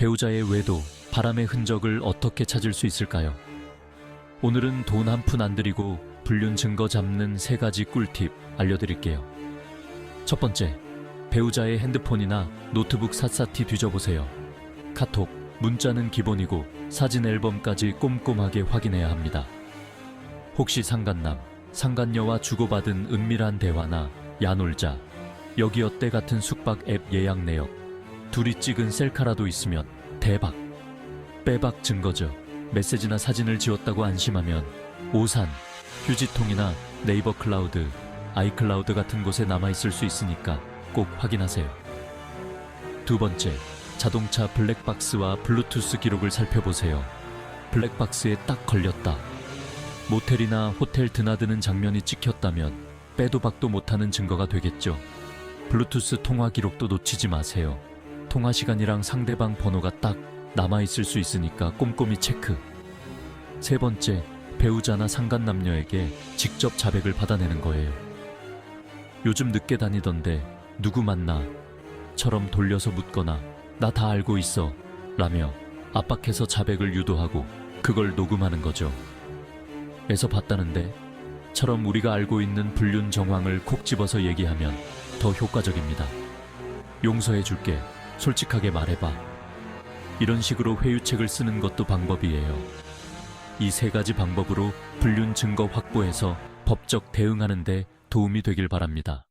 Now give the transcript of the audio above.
배우자의 외도, 바람의 흔적을 어떻게 찾을 수 있을까요? 오늘은 돈 한 푼 안 들이고 불륜 증거 잡는 세 가지 꿀팁 알려드릴게요. 첫 번째, 배우자의 핸드폰이나 노트북 샅샅이 뒤져보세요. 카톡, 문자는 기본이고 사진 앨범까지 꼼꼼하게 확인해야 합니다. 혹시 상간남, 상간녀와 주고받은 은밀한 대화나 야놀자, 여기 어때 같은 숙박 앱 예약 내역, 둘이 찍은 셀카라도 있으면 대박. 빼박 증거죠. 메시지나 사진을 지웠다고 안심하면 오산, 휴지통이나 네이버 클라우드, 아이클라우드 같은 곳에 남아있을 수 있으니까 꼭 확인하세요. 두 번째, 자동차 블랙박스와 블루투스 기록을 살펴보세요. 블랙박스에 딱 걸렸다. 모텔이나 호텔 드나드는 장면이 찍혔다면 빼도 박도 못하는 증거가 되겠죠. 블루투스 통화 기록도 놓치지 마세요. 통화 시간이랑 상대방 번호가 딱 남아있을 수 있으니까 꼼꼼히 체크. 세 번째, 배우자나 상간 남녀에게 직접 자백을 받아내는 거예요. 요즘 늦게 다니던데 누구 만나? 처럼 돌려서 묻거나 나 다 알고 있어 라며 압박해서 자백을 유도하고 그걸 녹음하는 거죠. 에서 봤다는데 처럼 우리가 알고 있는 불륜 정황을 콕 집어서 얘기하면 더 효과적입니다. 용서해 줄게. 솔직하게 말해봐. 이런 식으로 회유책을 쓰는 것도 방법이에요. 이 세 가지 방법으로 불륜 증거 확보해서 법적 대응하는데 도움이 되길 바랍니다.